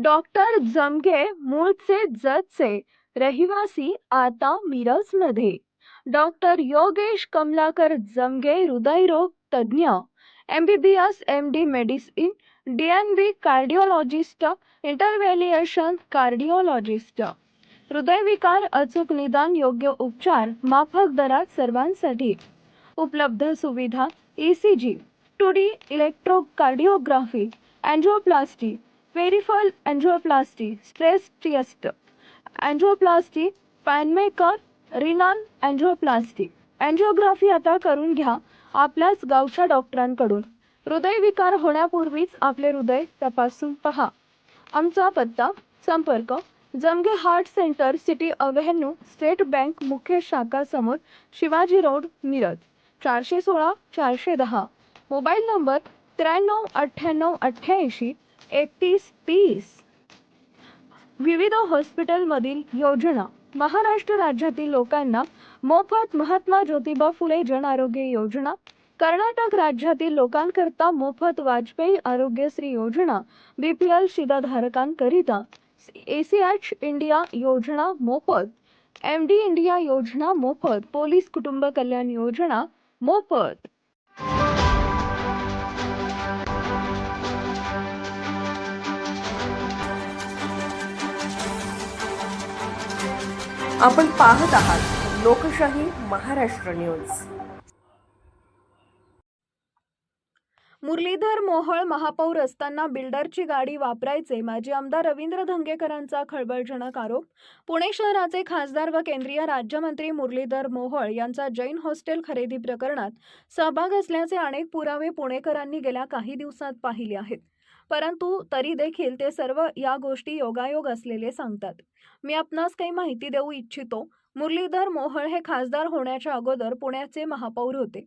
Doctor जमगे मूळचे जतचे रहिवासी आता मिरजमध्ये. डॉक्टर योगेश कमलाकर जमगे हृदयरोग तज्ज्ञ, M B B S, M D medicine, D N B cardiologist interventional cardiologist. हृदयविकार, अचूक निदान, योग्य उपचार, माफक दरात सर्वांसाठी उपलब्ध सुविधा, E C G, two D electrocardiography, angioplasty peripheral angioplasty stress test angioplasty pacemaker renal angioplasty angiography आता करून घ्या आपल्याच गावच्या डॉक्टरांकडून. हृदयविकार होण्यापूर्वीच आपले हृदय तपासून पहा. आमचा पत्ता संपर्क Jamge heart centre city avenue state bank मुख्य शाखा समोर शिवाजी रोड मिरज. चारशे सोळा चारशे दहा. मोबाईल नंबर त्र्याण्णव अठ्ठ्याण्णव अठ्ठ्याऐंशी एकतीस तीस. विविध हॉस्पिटलमधील योजना. महाराष्ट्र राज्यातील लोकांना मोफत महात्मा ज्योतिबा फुले जन आरोग्य योजना. कर्नाटक राज्यातील लोकांकरता मोफत वाजपेयी आरोग्यश्री योजना. बी पी एल शिधाधारकांकरिता एच इंडिया योजना मोफत. एम डी इंडिया योजना मोफत. पोलीस कुटुंब कल्याण योजना मोफत. आपण पाहत आहात लोकशाही महाराष्ट्र न्यूज. मुरलीधर मोहोळ महापौर असताना बिल्डरची गाडी वापरायचे माजी आमदार रवींद्र धंगेकरांचा खळबळजनक आरोप. पुणे शहराचे खासदार व केंद्रीय राज्यमंत्री मुरलीधर मोहोळ यांचा जैन हॉस्टेल खरेदी प्रकरणात सहभाग असल्याचे अनेक पुरावे पुणेकरांनी गेल्या काही दिवसात पाहिले आहेत. परंतु तरी देखील ते सर्व या गोष्टी योगायोग असलेले सांगतात. मी आपणास काही माहिती देऊ इच्छितो. मुरलीधर मोहळ हे खासदार होण्याच्या अगोदर पुण्याचे महापौर होते.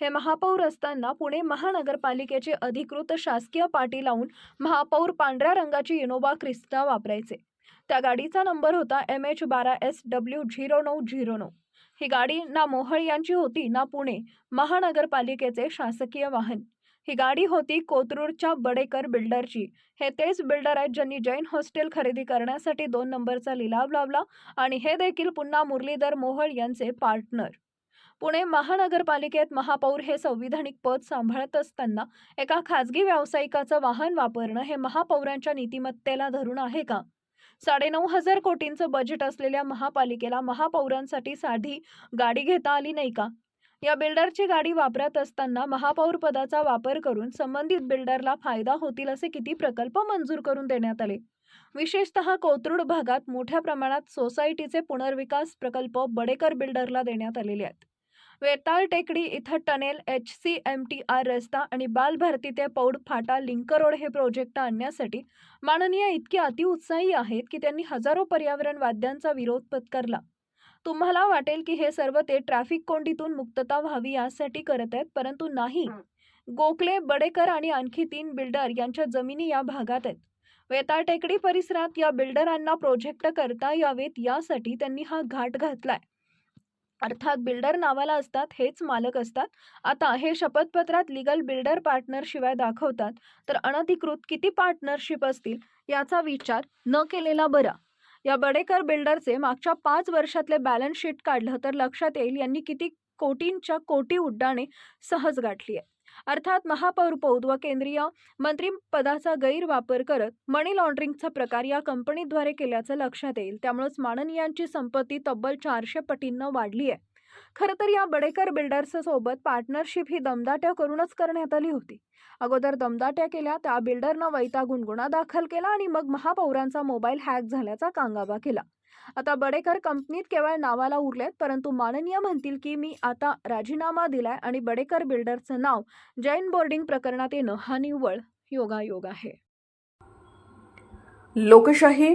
हे महापौर असताना पुणे महानगरपालिकेचे अधिकृत शासकीय पाटी लावून महापौर पांढऱ्या रंगाची इनोवा क्रिस्टा वापरायचे. त्या गाडीचा नंबर होता एम एच बारा एस डब्ल्यू झिरो नऊ झिरो नऊ. ही गाडी ना मोहळ यांची होती ना पुणे महानगरपालिकेचे शासकीय वाहन. ही गाडी होती कोथरूडच्या बडेकर बिल्डरची. हे तेच बिल्डर आहेत ज्यांनी जैन हॉस्टेल खरेदी करण्यासाठी दोन नंबरचा लिलाव लावला आणि हे देखील पुन्हा मुरलीधर मोहोळ यांचे पार्टनर. पुणे महानगरपालिकेत महापौर हे संविधानिक पद सांभाळत असताना एका खाजगी व्यावसायिकाचं वाहन वापरणं हे महापौरांच्या नीतिमत्तेला धरून आहे का? साडेनऊ हजार कोटींचं बजेट असलेल्या महापालिकेला महापौरांसाठी साधी गाडी घेता आली नाही का? या बिल्डरची गाडी वापरत असताना महापौर पदाचा वापर करून संबंधित बिल्डरला फायदा होतील असे किती प्रकल्प मंजूर करून देण्यात आले? विशेषतः कोथरूड भागात मोठ्या प्रमाणात सोसायटीचे पुनर्विकास प्रकल्प बडेकर बिल्डरला देण्यात आलेले आहेत. वेताळ टेकडी इथं tunnel H C M T R रस्ता आणि बालभारती ते पौड फाटा लिंक रोड हे प्रोजेक्ट आणण्यासाठी माननीय इतके अतिउत्साही आहेत की त्यांनी हजारो पर्यावरण वाद्यांचा विरोध पत्करला. तुम्हाला वाटेल की हे सर्व ते ट्रॅफिक कोंडीतून मुक्तता व्हावी यासाठी करत आहेत परंतु नाही. गोखले बडेकर आणि आणखी तीन बिल्डर यांच्या जमिनी या भागात आहेत. वेताळ टेकडी परिसरात या बिल्डरांना प्रोजेक्ट करता यावेत यासाठी त्यांनी हा घाट घातलाय. अर्थात बिल्डर नावाला असतात हेच मालक असतात. आता हे शपथपत्रात लिगल बिल्डर पार्टनर शिवाय दाखवतात तर अनधिकृत किती पार्टनरशिप असतील याचा विचार न केलेला बरा. या बडेकर बिल्डरचे मागच्या पाच वर्षातले बॅलन्स शीट काढलं तर लक्षात येईल यांनी किती कोटींच्या कोटी उड्डाणे सहज गाठली आहे. अर्थात महापौर व केंद्रीय मंत्रिपदाचा गैरवापर करत मनी लॉन्ड्रिंगचा प्रकार या कंपनीद्वारे केल्याचं लक्षात येईल. त्यामुळेच माननीयांची संपत्ती तब्बल चारशे पटींनं वाढली आहे. खरं तर या बडेकर बिल्डर्स सोबत पार्टनरशिप ही दमदाट्या करूनच करण्यात आली होती. अगोदर दमदाट्या केल्या त्या बिल्डरनं वैतागून गुन्हा दाखल केला आणि मग महापौरांचा मोबाईल हॅक झाल्याचा कांगावा केला. आता बडेकर कंपनीत केवळ नावाला उरलेत परंतु माननीय म्हणतील की मी आता राजीनामा दिलाय आणि बडेकर बिल्डरचं नाव जैन बोर्डिंग प्रकरणात येणं हा निव्वळ योगायोग आहे. लोकशाही